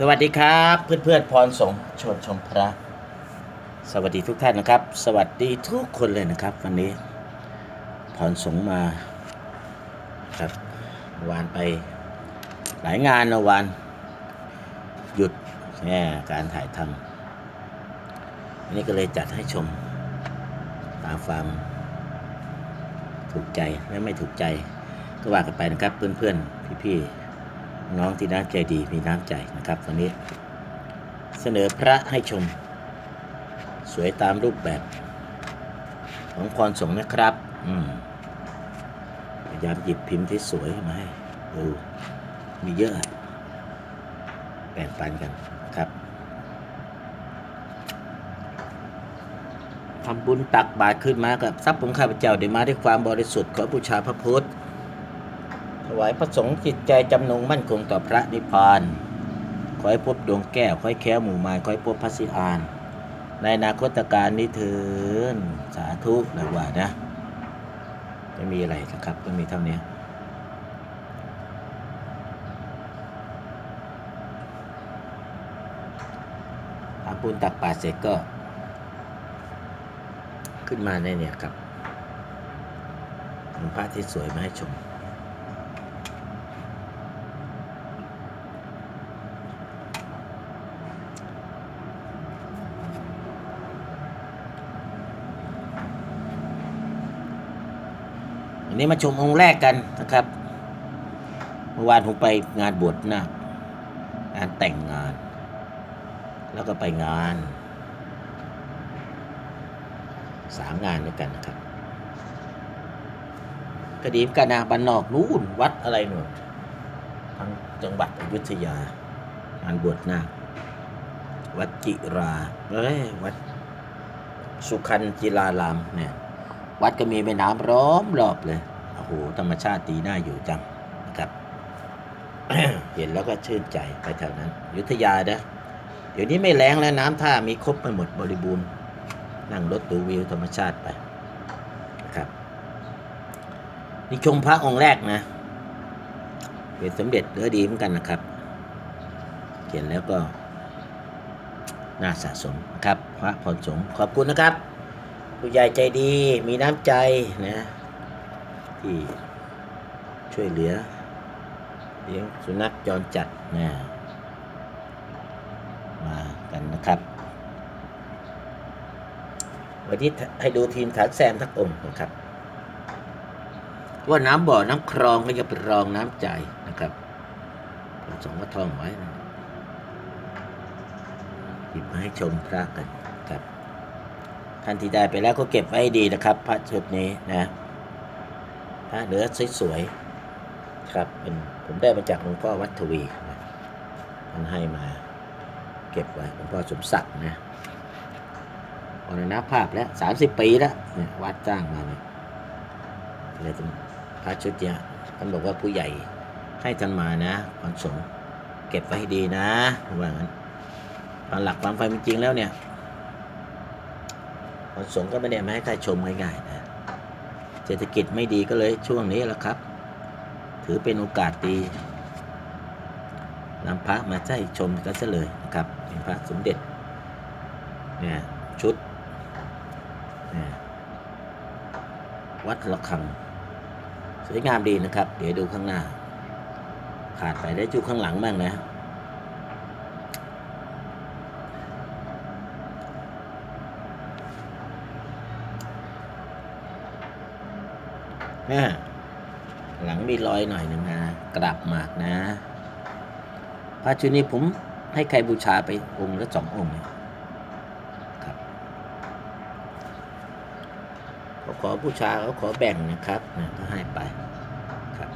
สวัสดีครับเพื่อนเพื่อนๆพรสงชวนชมพระ สวัสดีทุกท่านนะครับ สวัสดีทุกคนเลยนะครับ วันนี้พรสงมาครับวานไปหลายงานนะวันหยุดแง่การถ่ายทำวันนี้ก็เลยจัดให้ชมตามความถูกใจและไม่ถูกใจก็ว่ากันไปนะครับเพื่อนๆพี่ๆ น้องที่น้ำใจดีมีน้ำใจนะครับวันนี้ เสนอพระให้ชม สวยตามรูปแบบ ของพรสงฆ์นะครับ อืมพยายามหยิบพิมพ์ที่สวยมาให้ดูมีเยอะแบ่งปันกันครับทำบุญตักบาตรขึ้นมากับทรัพย์ของข้าพเจ้าได้มาด้วยความบริสุทธิ์ขอบูชาพระพุทธ วายพระสงฆ์จิตใจจำนงมั่นคงต่อพระนิพพานขอให้พบดวงแก้วขอให้แค้วหมู่มารขอให้พบพระสิอาน ในนาคตการนี้เถินสาธุนะว่านะไม่มีอะไรนะครับก็มีเท่านี้ทำบุญตักบาตรเสร็จก็ ขึ้นมาในเนี่ยครับเป็นพระที่สวยมาให้ชม วันนี้มาชมองค์แรกกันนะครับ เมื่อวานผมไปงานบวชนะงานแต่งงาน แล้วก็ไปงานสามงานด้วยกันนะครับกระดีมกันนาบันนอกนู่นวัดอะไรหนูนทางจังหวัดอยุธยา งานบวชนาควัดจิราเอ้ยวัดสุขันจิรารามเนี่ย วัดก็มีแม่น้ำร้อมรอบเลย โอ้โหธรรมชาติดีน่าอยู่จังนะครับ เห็นแล้วก็ชื่นใจไปแถวนั้น ยุทธยาเด้อเดี๋ยวนี้ไม่แรงแล้วน้ำท่ามีครบไปหมดบริบูรณ์ นั่งรถดูวิวธรรมชาติไปนะครับนี่ชมพระองค์แรกนะเป็นสมเด็จเนื้อดีเหมือนกันนะครับ เขียนแล้วก็น่าสะสมนะครับ พระพรสงฆ์ขอบคุณนะครับ ผู้ใหญ่ใจดีมีน้ำใจนะ ที่ช่วยเหลือเลี้ยงสุนัขจรจัดนะมากันนะครับ วันนี้ให้ดูทีมฐานแซมทั้งองค์นะครับ ว่าน้ำบ่อน้ำคลองก็จะเป็นรองน้ำใจนะครับสองก็ท่องไว้นะหยิบมาให้ชมพระกันครับท่านที่ได้ไปแล้วก็เก็บไว้ดีนะครับ พระชุดนี้นะ พระเหลือสวยๆครับเป็นผมได้มาจากหลวงพ่อวัดทวีนะท่านให้มาเก็บไว้หลวงพ่อสมศักดิ์นะมรณภาพแล้วสามสิบปีแล้วเนี่ยวัดจ้างมาเนี่ยเลยพระชุดเนี้ยท่านบอกว่าผู้ใหญ่ให้ท่านมานะความสงเก็บไว้ให้ดีนะว่างั้นตามหลักความเป็นจริงแล้วเนี่ยพระสงก็ไม่ได้มาให้ใครชมง่ายๆนะ เศรษฐกิจไม่ดีก็เลยช่วงนี้แหละครับ ถือเป็นโอกาสดีนำพระมาให้ชมกันซะเลยนะครับเป็นพระสมเด็จเนี่ยชุดเนี่ยวัดระฆัง สวยงามดีนะครับ เดี๋ยวดูข้างหน้า ขาดไปได้จุข้างหลังบ้างนะ หลังมีรอยหน่อยหนึ่งนะกราบหมากนะพระชุดนี้ผมให้ใครบูชาไปองค์ละสององค์นะครับเขาขอบูชาเขาขอแบ่งนะครับนะก็ให้ไปครับ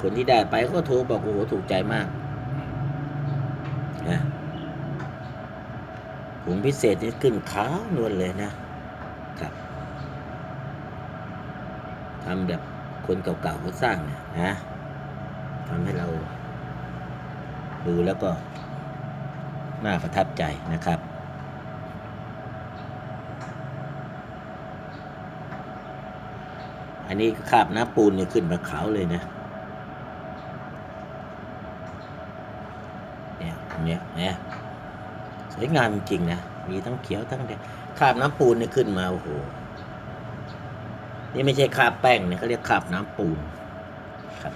คนที่ได้ไปก็โทรบอกโอ้โหถูกใจมากนะผมพิเศษนี่ขึ้นขาวนวลเลยนะครับ ทำแบบคนเก่าๆเขาสร้างเนี่ยนะทำให้เราดูแล้วก็น่าประทับใจนะครับ อันนี้คาบน้ำปูนเนี่ยขึ้นมาเขาเลยนะ เนี่ยอย่างเนี้ยเนี่ยสวยงามจริงนะ มีทั้งเขียวทั้งแดงคาบน้ำปูนเนี่ยขึ้นมา โอ้โห นี่ไม่ใช่คราบแป้งเนี่ยเขาเรียกคราบน้ำปูนครับ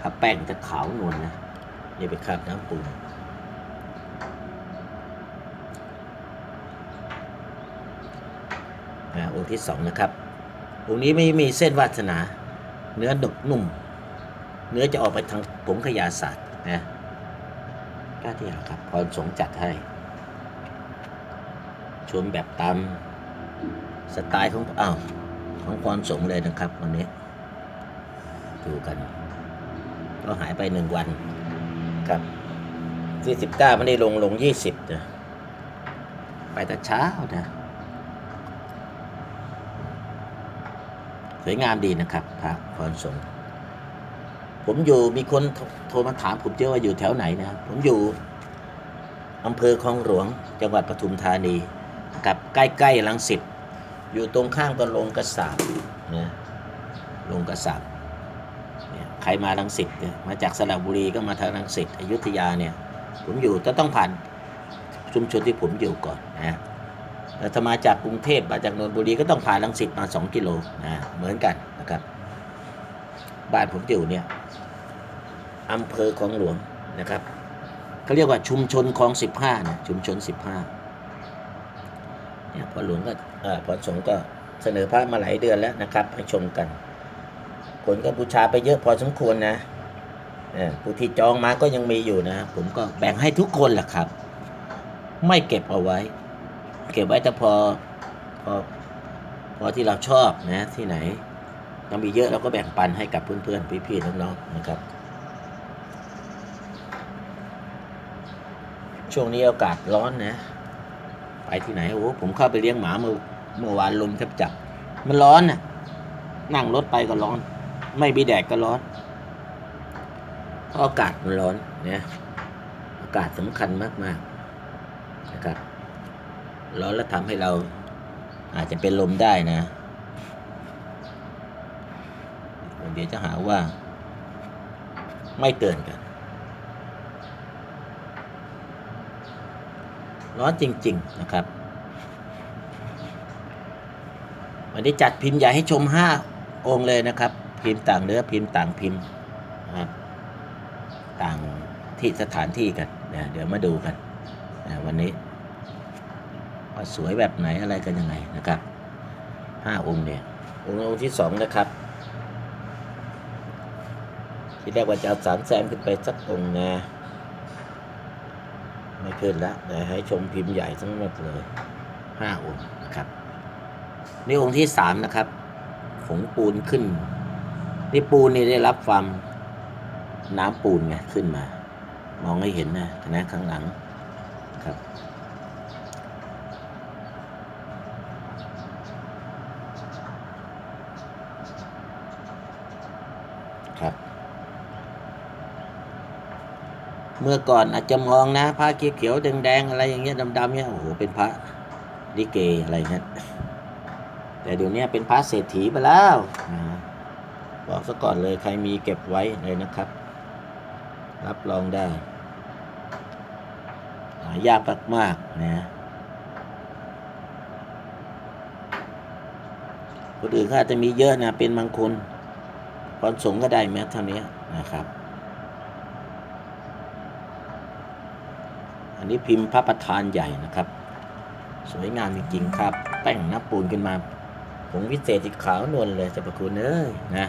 คราบแป้งจะขาวนวลนะนี่เป็นคราบน้ำปูนอ่าองค์ที่สองนะครับ องค์นี้ไม่มีเส้นวาสนา เนื้อดกนุ่ม เนื้อจะออกไปทางผงขยาศาสตร์นะก้าที่หาครับพรสงจัดให้ ชมแบบตามสไตล์ของอ้าว ของพรสงเลยนะครับวันนี้ ดูกันก็หายไปหนึ่งวันครับที่สิบเก้าไม่ได้ลงลงยี่สิบนะไปแต่เช้านะ สวยงามดีนะครับพระพรสงผมอยู่มีคนโทรโทรมาถามผมเยอะว่าอยู่แถวไหนนะผมอยู่อำเภอคลองหลวง จังหวัดปทุมธานี กับใกล้ๆลังสิต อยู่ตรงข้างกับโรงกระสาบนะโรงกระสาบเนี่ยใครมาลังสิตเนี่ยมาจากสระบุรีก็มาทางลังสิตอยุธยาเนี่ยผมอยู่จะต้องผ่านชุมชนที่ผมอยู่ก่อนนะแต่ถ้ามาจากกรุงเทพมาจากนนทบุรีก็ต้องผ่านลังสิตมา 2 กิโลนะเหมือนกันนะครับ บ้านผมอยู่เนี่ยอำเภอคลองหลวงนะครับเขาเรียกว่าชุมชนคลอง15นะชุมชน 15 พอหลวงก็พอสงก็เสนอพระมาหลายเดือนแล้วนะครับให้ชมกัน คนก็บูชาไปเยอะพอสมควรนะผู้ที่จองมาก็ยังมีอยู่นะ ผมก็แบ่งให้ทุกคนแหละครับ ไม่เก็บเอาไว้ เก็บไว้แต่พอพอพอที่เราชอบนะที่ไหนยังมีเยอะเราก็แบ่งปันให้กับเพื่อนๆพี่ๆน้องๆนะครับ ช่วงนี้อากาศร้อนนะ ไปที่ไหนโอ้ผมเข้าไปเลี้ยงหมาเมื่อเมื่อวานลมแทบจับ มันร้อนน่ะ นั่งรถไปก็ร้อน ไม่มีแดดก็ร้อนเพราะอากาศมันร้อนเนี่ยอากาศสำคัญมากๆนะครับร้อนแล้วทำให้เราอาจจะเป็นลมได้นะเดี๋ยวจะหาว่า ไม่เตือนกัน ร้อนจริง ๆ นะครับ วันนี้จัดพิมพ์ใหญ่ให้ชมห้าองค์เลยนะครับ พิมพ์ต่างเนื้อพิมพ์ต่างพิมพ์นะครับต่างที่สถานที่กันนะเดี๋ยวมาดูกันนะวันนี้ว่าสวยแบบไหนอะไรกันยังไงนะครับห้าองค์เนี่ยองค์องค์ที่สองนะครับ ที่แรกว่าจะเอาสามแซมขึ้นไปสักองค์นะไม่ ขึ้นละเดี๋ยวให้ชมพิมพ์ใหญ่ทั้งหมดเลยห้าองค์นะครับนี่องค์ที่สามนะครับผงปูนขึ้น นี่ปูนนี่ได้รับความน้ำปูนไงขึ้นมา มองให้เห็นนะนะข้างหลังครับ เมื่อก่อนอาจจะมองนะพระเขียวๆแดงๆอะไรอย่างเงี้ยดำๆเนี่ยโอ้โหเป็นพระลิเกอะไรเงี้ยแต่เดี๋ยวนี้เป็นพระเศรษฐีไปแล้วนะบอกซะก่อนเลยใครมีเก็บไว้เลยนะครับ รับรองได้หายากมากๆนะคนอื่นเขาอาจจะมีเยอะนะเป็นบางคนพรสงฆ์ก็ได้แม้เท่านี้นะครับ นี้พิมพ์พระประธานใหญ่นะครับ สวยงามจริงๆครับ แต่งน้ำปูนขึ้นมาผงวิเศษสีขาวนวลเลยจะประคุณเอ้ยนะ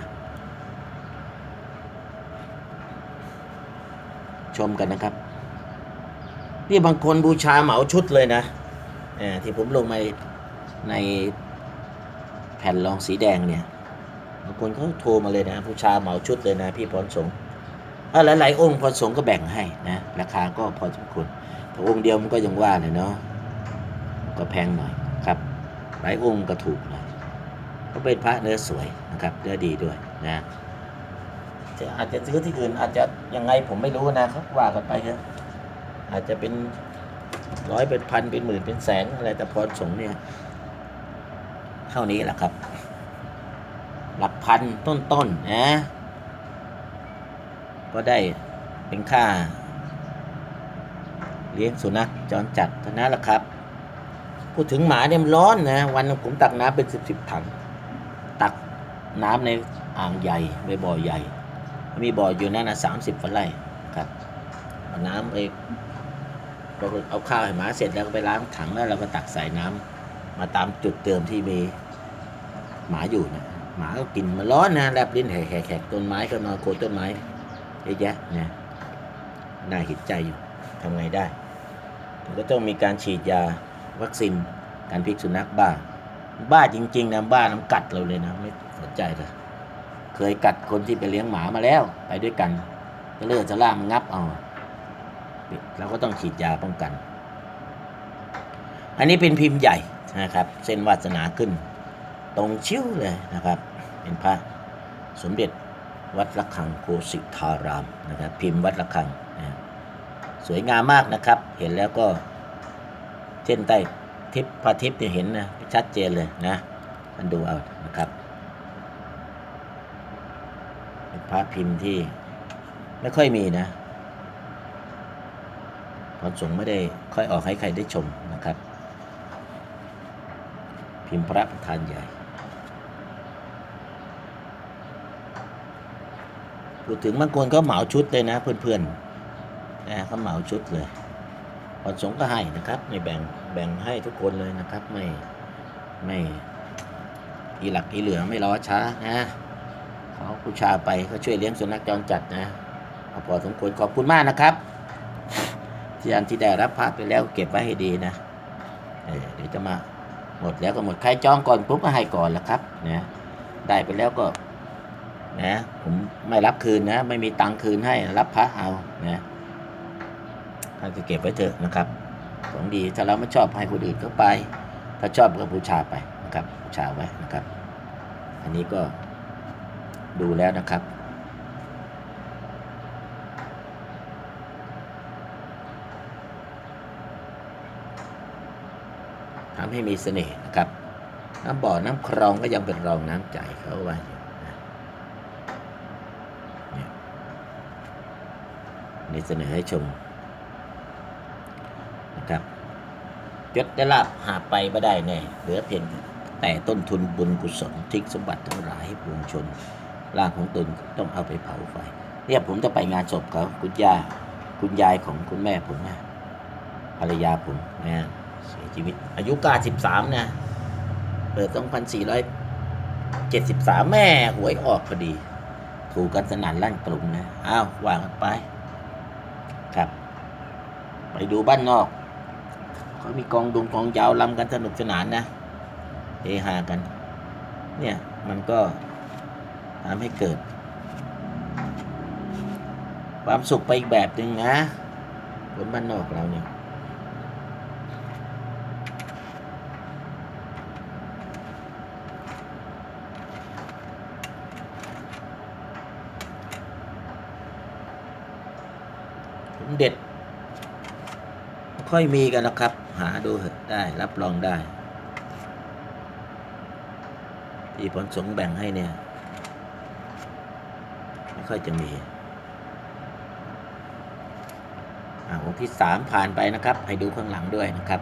ชมกันนะครับ นี่บางคนบูชาเหมาชุดเลยนะเออที่ผมลงมาในแผ่นรองสีแดงเนี่ยบางคนเขาโทรมาเลยนะผู้ชาเหมาชุดเลยนะ พี่พรสงฆ์หลายๆองค์พรสงฆ์ก็แบ่งให้นะ ราคาก็พอสมควร องค์เดียวมันก็ยังว่าเลยเนาะก็แพงหน่อยครับ หลายองค์ก็ถูกหน่อยเขาเป็นพระเนื้อสวยนะครับเนื้อดีด้วยนะจะอาจจะซื้อที่อื่นอาจจะยังไงผมไม่รู้นะครับว่ากันไปเถอะอาจจะเป็นร้อยเป็นพันเป็นหมื่นเป็นแสนอะไรแต่พรสงเนี่ยเท่านี้แหละครับ หลักพันต้นๆนะก็ได้เป็นค่า เลี้ยงสุนัขจรจัดเท่านั้นแหละครับ พูดถึงหมาเนี่ยมันร้อนนะ วันนึงผมตักน้ำเป็นสิบสิบถัง ตักน้ำในอ่างใหญ่ในบ่อใหญ่ มีบ่ออยู่นั่นนะสามสิบฝาไร่ครับเอาน้ำไปเราเอาข้าวให้หมาเสร็จแล้วก็ไปล้างถังแล้วเราก็ตักใส่น้ำมาตามจุดเติมที่มีหมาอยู่นะหมาก็กินมันร้อนนะแลบลิ้นแหกแหกต้นไม้ก็นอนโคนต้นไม้เยอะแยะนะน่าห็นใจอยู่ทำไงได้ ก็ต้องมีการฉีดยาวัคซีนการพิษสุนัขบ้า บ้าจริง ๆนะบ้าน้ำกัดเราเลยนะไม่สนใจเลยเคยกัดคนที่ไปเลี้ยงหมามาแล้ว ไปด้วยกันก็เลือดจะล่ามนงับเอาเราก็ต้องฉีดยาป้องกัน อันนี้เป็นพิมพ์ใหญ่นะครับ เส้นวาสนาขึ้น ตรงชิ้วเลยนะครับ เป็นพระสมเด็จวัดระฆังโคสิทารามนะครับ พิมพ์วัดระฆังนะ สวยงามมากนะครับ เห็นแล้วก็เส้นใต้ทิพพระทิพย์เนี่ยเห็นนะชัดเจนเลยนะท่านดูเอานะครับเป็นพระพิมพ์ที่ไม่ค่อยมีนะพระสงฆ์ไม่ได้ค่อยออกให้ใครได้ชมนะครับ พิมพ์พระประธานใหญ่พูดถึงบางคนก็เหมาชุดเลยนะเพื่อนๆ นะเขาเหมาชุดเลยพระสงก็ให้นะครับไม่แบ่งแบ่งให้ทุกคนเลยนะครับ ไม่ไม่อีหลักอีเหลือไม่ล้อช้านะเขาผู้ชาไปก็ช่วยเลี้ยงสุนัขจรจัดนะอพอสมควรขอบคุณมากนะครับที่อันที่ได้รับพระไปแล้วเก็บไว้ให้ดีนะเเดี๋ยวจะมาหมดแล้วก็หมดใครจองก่อนปุ๊บก็ให้ก่อนละครับนะได้ไปแล้วก็นะผมไม่รับคืนนะ ไม่มีตังค์คืนให้รับพระเอานะ ท่านก็เก็บไว้เถอะนะครับ ของดีถ้าเราไม่ชอบให้คนอื่นก็ไป ถ้าชอบก็บูชาไปนะครับบูชาไว้นะครับ อันนี้ก็ดูแล้วนะครับทำให้มีเสน่ห์นะครับ น้ำบ่อ น้ำคลองก็ยังเป็นรองน้ำใจเขาไว้นะเนี่ยนี่เสนอให้ชมนะครับ ยศได้ลาบหาไปไม่ได้แน่เหลือเพียงแต่ต้นทุนบุญกุศลทิ้งสมบัติทั้งหลายให้ปวงชนร่างของตนต้องเอาไปเผาไฟเนี่ยผมจะไปงานศพเขาคุณย่าคุณยายของคุณแม่ผมนะภรรยาผมนะเสียชีวิต อายุ93นะ เปิด2473แม่หวยออกพอดี ถูกกันสนั่นลั่นกลุ่มนะ อ้าววางกันไป ครับ ไปดูบ้านนอก เขามีกองดุงกองยาวลำกันสนุกสนานนะเฮฮากัน เนี่ยมันก็ทำให้เกิด ความสุขไปอีกแบบหนึ่งนะคนบ้านนอกเราเนี่ยสมเด็จไม่ค่อยมีกันนะครับ หาดูได้รับรองได้ ที่ผลสงแบ่งให้เนี่ย ไม่ค่อยจะมีอ่าองค์ที่สามผ่านไปนะครับ ให้ดูข้างหลังด้วยนะครับ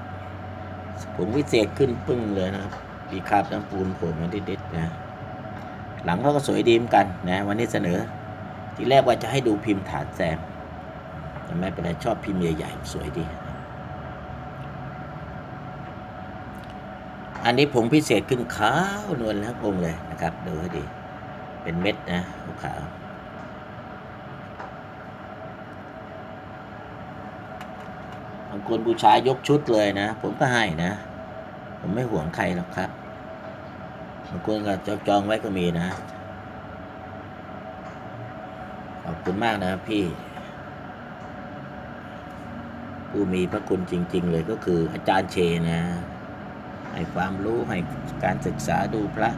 ผมวิเศษขึ้นปึ้งเลยนะครับปีคาบน้ำปูนโผล่มาดิดๆนะหลังเขาก็สวยดีเหมือนกันนะวันนี้เสนอ ที่แรกว่าจะให้ดูพิมพ์ฐานแซมแต่ไม่เป็นไรชอบพิมพ์ใหญ่ๆสวยดี อันนี้ผงพิเศษขึ้นขาวนวลทั้งองค์เลยนะครับ ดูให้ดี เป็นเม็ดนะขาวบางคนบูชายกชุดเลยนะ ผมก็ให้นะ ผมไม่ห่วงใครหรอกครับบางคนก็จองไว้ก็มีนะ ขอบคุณมากนะพี่ ผู้มีพระคุณจริง ๆ เลยก็คืออาจารย์เชนะ ให้ความรู้ให้การศึกษาดูพระ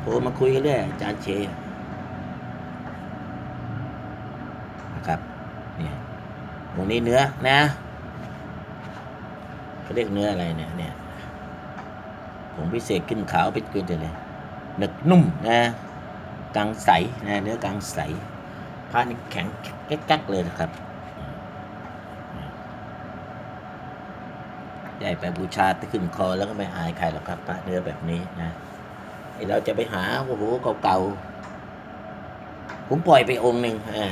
โทรมาคุยกันเรื่อยอาจารย์เชนะครับเนี่ยตรงนี้เนื้อนะเขาเรียกเนื้ออะไรเนี่ยเนี่ยผมพิเศษขึ้นขาวเป็นเกินเลยหนึกนุ่มนะกลางใสนะเนื้อกลางใสผ้านี่แข็งแก๊กๆเลยนะครับ ได้ไปบูชาขึ้นคอแล้วก็ไม่อายใครหรอกครับพระเนื้อแบบนี้นะไอเราจะไปหาโอ้โหเก่าๆผมปล่อยไปองค์หนึ่งอ่า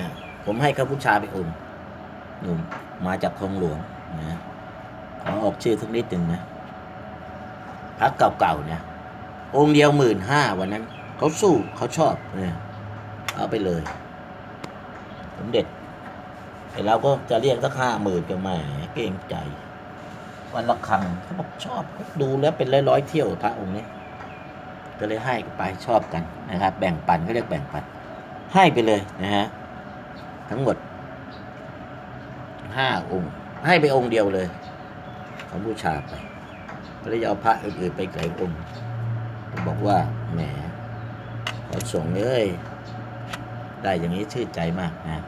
ผมให้เขาบูชาไปองค์หนุ่มมาจากคลองหลวงนะขอออกชื่อสักนิดหนึ่งนะพระเก่าๆเนี่ยองค์เดียวหมื่นห้าวันนั้นเขาสู้เขาชอบเนี่ยเอาไปเลยสมเด็จไอเราก็จะเรียกสักห้าหมื่นก็แหม่เกรงใจ วันละครั้งเขาบอกชอบดูแล้วเป็นร้อยๆเที่ยวพระองค์นี้ก็เลยให้ไปชอบกันนะครับ แบ่งปันเขาเรียกแบ่งปัน ให้ไปเลยนะฮะทั้งหมดห้าองค์ ให้ไปองค์เดียวเลยเขาบูชาไปก็เลยเอาพระอื่นๆไปไกลองค์บอกว่าแหมขอส่งเลยได้อย่างนี้ชื่นใจมากนะ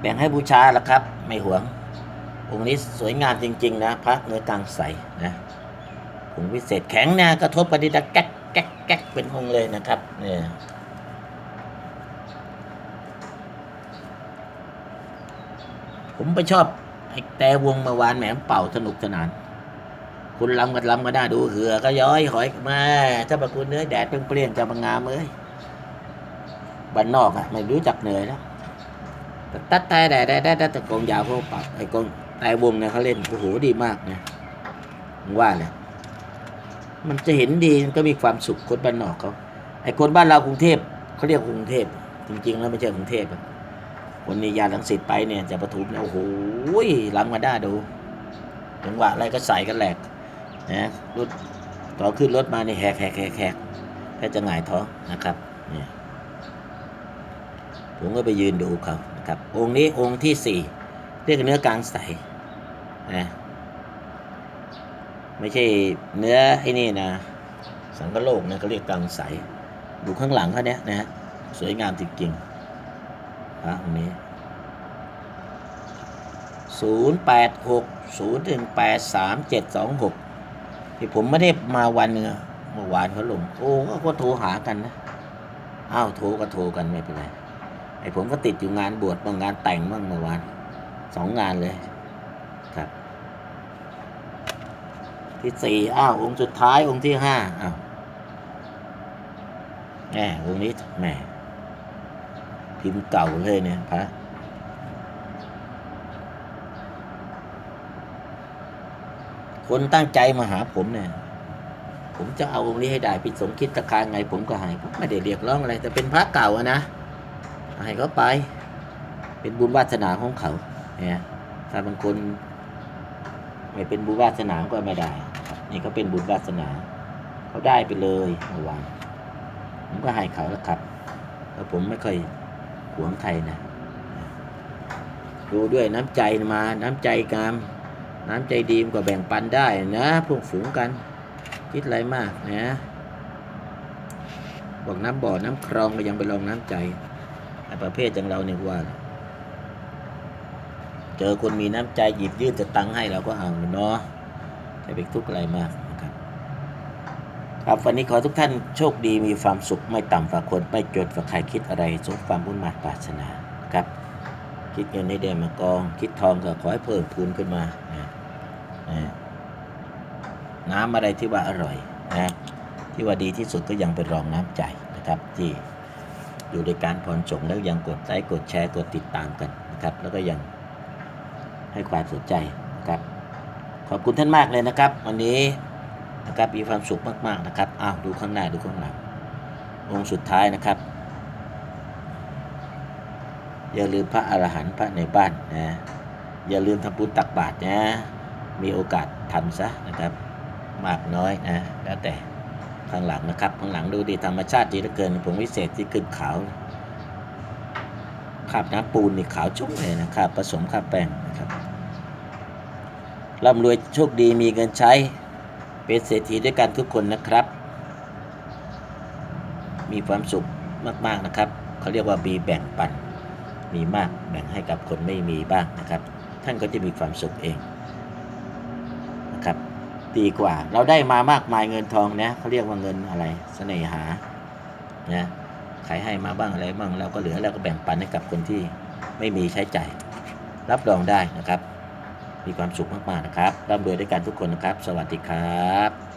แบ่งให้บูชาแล้วครับ ไม่หวง องค์นี้สวยงามจริง ๆ นะพระเนื้อกลางใสนะผงวิเศษแข็งนะกระทบกันดีดังแก๊กแก๊กแก๊กเป็นองค์เลยนะครับเนี่ยผมไปชอบไอ้แต่วงเมื่อวานแหมเป่าสนุกสนาน คุณลำกันลำกันได้ดูเหือก็ย้อยหอยมาถ้าประคุณเนื้อแดดเปรี้ยงๆจะมางงามเอ้ยบ้านนอกอะไม่รู้จักเหนื่อยแล้วตัดแต่แดดแดดแดดแต่กองยาวเขาเป่าไอ้กอ งแต่วงเนี่ยเขาเล่น โอ้โห ดีมากนะว่าเลยมันจะเห็นดีก็มีความสุขคนบ้านนอกเขาไอ้คนบ้านเรากรุงเทพเขาเรียกกรุงเทพจริงๆ แล้วไม่ใช่กรุงเทพอะคนนี้ยาลังสิตไปเนี่ยจะประทุมเนี่ยโอ้โหลำกันได้ดูจังหวะอะไรก็ใส่กันแหลกนะรถต่อขึ้นรถมาเนี่ยแหกแหกแหกแหกแค่จะหงายท้องนะครับเนี่ยผมก็ไปยืนดูเขานะครับ องค์นี้องค์ที่สี่เรียกเนื้อกลางใส นะไม่ใช่เนื้อไอ้นี่นะ สังกะโลกนะเขาเรียกกลางใส ดูข้างหลังเขาเนี้ยนะฮะสวยงามจริงๆพระองนี้ศูนย์แปดหกศูนย์หนึ่งแปดสามเจ็ดสองหกที่ผมไม่ได้มาวันหนึงอเมื่อวานเขาลง โอ้ก็ก็โทรหากันนะอ้าวโทรก็โทรกันไม่เป็นไรไอ้ผมก็ติดอยู่งานบวชบางงานแต่งบ้างเมื่อวานสองงานเลย ครับ ที่สี่อ้าวองค์สุดท้ายองค์ที่ห้าอ้าวแหมองค์นี้แหมพิมพ์เก่าเลยเนี่ยพระคนตั้งใจมาหาผมเนี่ย ผมจะเอาองค์นี้ให้ได้พิสงคิดตะคางไง ผมก็ให้ผมไม่ได้เรียกร้องอะไรแต่เป็นพระเก่าอะนะให้เขาไป เป็นบุญวาสนาของเขา เนี่ยถ้าบางคนไม่เป็นบุญวาสนาก็ไม่ได้ นี่ก็เป็นบุญวาสนา เขาได้ไปเลยเมื่อวานผมก็ให้เขาแล้วครับแล้วผมไม่เคยหวงใครนะ ดูด้วยน้ำใจมา น้ำใจกาม น้ำใจดีมนก็แบ่งปันได้นะพวกฝูงกัน คิดอะไรมากนะบอกน้ำบ่อ น้ำคลองก็ยังไปลองน้ำใจไอ้ประเภทอย่างเราเนี่ยว่า เจอคนมีน้ำใจหยิบยื่นจะตังค์ให้เราก็เอาเนาะ จะไปทุกข์อะไรมากนะครับครับวันนี้ขอทุกท่านโชคดีมีความสุขไม่ต่ำฝ่าคนไม่จดฝ่าใครคิดอะไรสมความบุญมาปรารถนาครับ คิดเงินให้ได้มากอง คิดทองก็ขอให้เพิ่มพูนขึ้นมานะนะน้ำอะไรที่ว่าอร่อยนะที่ว่าดีที่สุดก็ยังเป็นรองน้ำใจนะครับที่อยู่ในการผ่อนสงแล้วยังกดไลค์กดแชร์กดติดตามกันนะครับ แล้วก็ยังให้ความสนใจนะครับ ขอบคุณท่านมากเลยนะครับ วันนี้นะครับมีความสุขมากๆนะครับอ้าวดูข้างหน้าดูข้างหลังองค์สุดท้ายนะครับ อย่าลืมพระอรหันต์พระในบ้านนะอย่าลืมทำบุญตักบาตรนะมีโอกาสทำซะนะครับ มากน้อยนะแล้วแต่ข้างหลังนะครับข้างหลังดูดีธรรมชาติดีเหลือเกินผงวิเศษที่ขึ้นขาวคราบน้ำปูนนี่ขาวชุ่มเลยนะครับ ผสมคราบแป้งนะครับ ร่ำรวยโชคดีมีเงินใช้ เป็นเศรษฐีด้วยกันทุกคนนะครับ มีความสุขมาก ๆนะครับ เขาเรียกว่ามีแบ่งปัน มีมากแบ่งให้กับคนไม่มีบ้างนะครับ ท่านก็จะมีความสุขเองนะครับ ดีกว่าเราได้มามากมายเงินทองนะเขาเรียกว่าเงินอะไรเสน่หานะใครให้มาบ้างอะไรบ้างเราก็เหลือเราก็แบ่งปันให้กับคนที่ไม่มีใช้จ่ายรับรองได้นะครับ มีความสุขมากๆนะครับร่ำรวยด้วยกันทุกคนนะครับ สวัสดีครับ